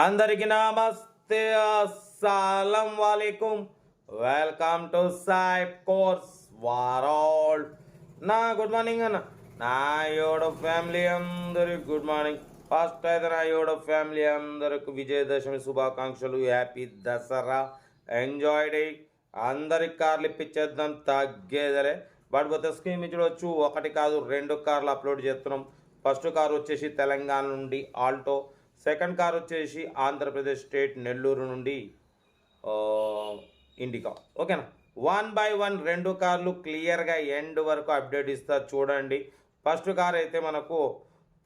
అందరికి నమస్తే అస్సలం వాలేకుం. వెల్కమ్ టు సాయిబ్ కోర్స్ వారాల్ నా గుడ్ మార్నింగ్ అన్న. నా యోడ ఫ్యామిలీ అందరికి గుడ్ మార్నింగ్. ఫస్ట్ అయితే నా యోడ ఫ్యామిలీ అందరికి విజయదశమి శుభాకాంక్షలు. హ్యాపీ దసరా. ఎంజాయ్ డే అందరికి కార్లు ఇప్పించేద్దాం తగ్గేదలే. బట్ కొత్త స్కీమ్ ఇచ్చవచ్చు ఒకటి కాదు రెండు కార్లు అప్లోడ్ చేస్తున్నాం. ఫస్ట్ కార్ వచ్చేసి తెలంగాణ నుండి ఆల్టో. సెకండ్ కార్ వచ్చేసి ఆంధ్రప్రదేశ్ స్టేట్ నెల్లూరు నుండి ఇండికా. ఓకేనా? వన్ బై వన్ రెండు కార్లు క్లియర్గా ఎండ్ వరకు అప్డేట్ ఇస్తా చూడండి. ఫస్ట్ కార్ అయితే మనకు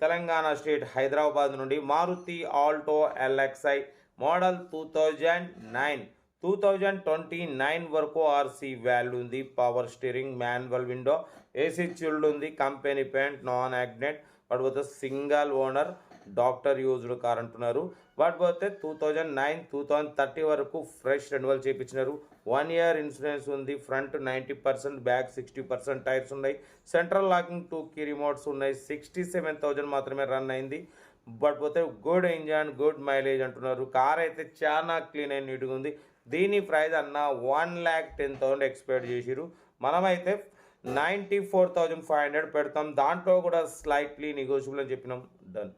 తెలంగాణ స్టేట్ హైదరాబాద్ నుండి Maruti Alto LXI model two thousand nine. Two thousand twenty nine వరకు ఆర్సీ వాల్యూ ఉంది. Power steering manual window AC chilled ఉంది. కంపెనీ పెయింట్ నాన్ యాగ్నెట్ పడిపోతే single owner doctor used car అంటున్నారు. వాటి పోతే two thousand nine two thousand thirty వరకు fresh renewal చేయించినారు one year insurance ఉంది. Front ninety percent back sixty percent tyres ఉన్నాయి. Central locking two key remotes ఉన్నాయి. Sixty seven thousand మాత్రమే run అయింది. బట్ పోతే గుడ్ ఇంజన్ గుడ్ మైలేజ్ అంటున్నారు. Car అయితే చాలా క్లీన్ అండ్ నీట్గా ఉంది. దీని ప్రైస్ అన్న one lakh ten thousand expect చేసిరు మనమైతే ninety four thousand five hundred పెడతాం. దాంట్లో కూడా స్లైట్లీ నెగోషియబుల్ అని చెప్పినాం. Done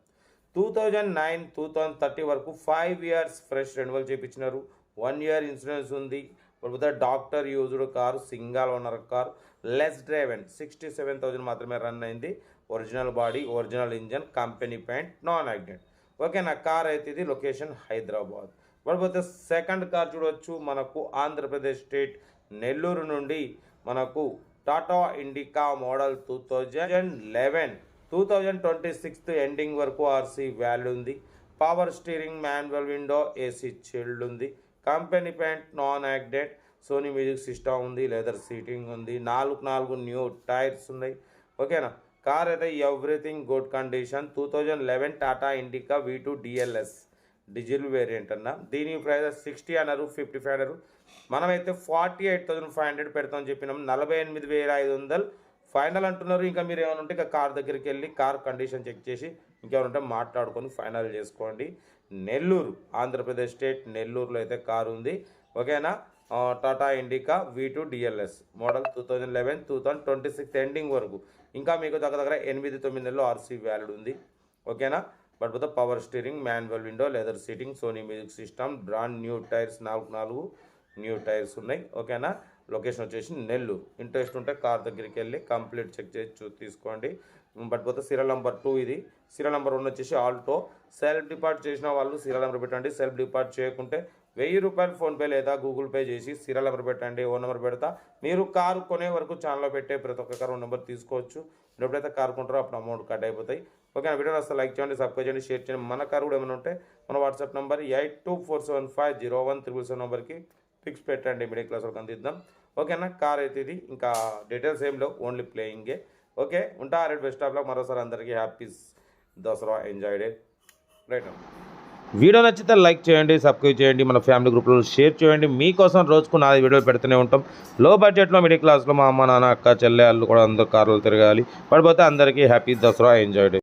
two thousand nine two thousand thirty వరకు ఫైవ్ ఇయర్స్ ఫ్రెష్ రెన్యువల్ చేయించినారు వన్ ఇయర్ ఇన్సూరెన్స్ ఉంది. లేకపోతే doctor used car single owner car less driven sixty seven thousand మాత్రమే రన్ అయింది. Original body original engine company paint non accident okay నా car అయితే ఇది location Hyderabad పడిపోతే సెకండ్ కార్ చూడొచ్చు మనకు ఆంధ్రప్రదేశ్ స్టేట్ నెల్లూరు నుండి మనకు Tata Indica model two thousand eleven two thousand twenty sixth ending వరకు ఆర్సీ వాల్యూ ఉంది. Power steering manual window AC chilled ఉంది. కంపెనీ పెయింట్ నాన్ యాక్డెడ్ సోనీ మ్యూజిక్ సిస్టమ్ ఉంది. లెదర్ సీటింగ్ ఉంది. నాలుగు నాలుగు న్యూ టైర్స్ ఉన్నాయి. ఓకేనా కార్ అయితే everything good condition two thousand eleven Tata Indica V two DLS diesel variant అన్న. దీని ప్రైస్ సిక్స్టీ అన్నారు ఫిఫ్టీ ఫైవ్ అన్నారు. మనమైతే forty eight thousand five hundred పెడతామని చెప్పినాం. నలభై ఎనిమిది వేల ఐదు వందలు ఫైనల్ అంటున్నారు. ఇంకా మీరు ఏమైనా ఉంటే ఇంకా కార్ దగ్గరికి వెళ్ళి కార్ కండిషన్ చెక్ చేసి ఇంకేమైనా ఉంటే మాట్లాడుకొని ఫైనల్ చేసుకోండి. నెల్లూరు ఆంధ్రప్రదేశ్ స్టేట్ నెల్లూరులో అయితే కారు ఉంది. ఓకేనా? Tata Indica V two DLS model two thousand eleven two thousand twenty six ending వరకు. ఇంకా మీకు దగ్గర దగ్గర ఎనిమిది తొమ్మిది నెలలు ఆర్సీ వ్యాలిడ్ ఉంది. ఓకేనా? బట్ పోతే power steering manual window leather seating Sony music system brand new tyres నాలుగు నాలుగు. న్యూ టైర్స్ ఉన్నాయి ఓకేనా? లొకేషన్ వచ్చేసి నెల్లూరు. ఇంట్రెస్ట్ ఉంటే కార్ దగ్గరికి వెళ్ళి కంప్లీట్ చెక్ చేసి చూ తీసుకోండి. బట్ పోతే సీరియల్ నెంబర్ టూ ఇది. సీరియల్ నెంబర్ వన్ వచ్చేసి ఆల్టో. సెల్ఫ్ డిపార్ట్ చేసిన వాళ్ళు సీరియల్ నెంబర్ పెట్టండి. సెల్ఫ్ డిపార్ట్ చేయకుంటే వెయ్యి రూపాయలు ఫోన్పే లేదా గూగుల్ పే చేసి సీరియల్ నెంబర్ పెట్టండి ఓ నెంబర్ పెడతా. మీరు కారు కొనే వరకు ఛానల్లో పెట్టే ప్రతి ఒక్క కారు నెంబర్ తీసుకోవచ్చు. మీరు ఎప్పుడైతే కారు కొంటారో అప్పుడు అమౌంట్ కట్ అయిపోతాయి. ఓకే వీడియో అసలు లైక్ చేయండి సబ్స్క్రైబ్ చేయండి షేర్ చేయండి. మన కారు కూడా ఏమైనా ఉంటే మన WhatsApp number eight two four seven five zero one triple seven నెంబర్కి ఫిక్స్ పెట్టండి మిడిల్ క్లాస్ వరకు అందిద్దాం ఓకేనా? కార్ అయితే ఇది. ఇంకా డీటెయిల్స్ ఏం లేవు ఓన్లీ ప్లేయింగే. ఓకే? ఉంటా రెడ్ బెస్ట్ ఆఫ్లో మరోసారి అందరికీ happy Dasara enjoy day. Right video నచ్చితే లైక్ చేయండి సబ్స్క్రైబ్ చేయండి మన ఫ్యామిలీ గ్రూప్లో షేర్ చేయండి. మీకోసం రోజుకు నాలుగు వీడియోలు పెడుతూనే ఉంటాం. లో బడ్జెట్లో మిడిల్ క్లాస్లో మా అమ్మ నాన్న అక్క చెల్లె వాళ్ళు కూడా అందరు కార్లు తిరగాలి. పడిపోతే అందరికీ హ్యాపీ దసరా ఎంజాయ్ డే.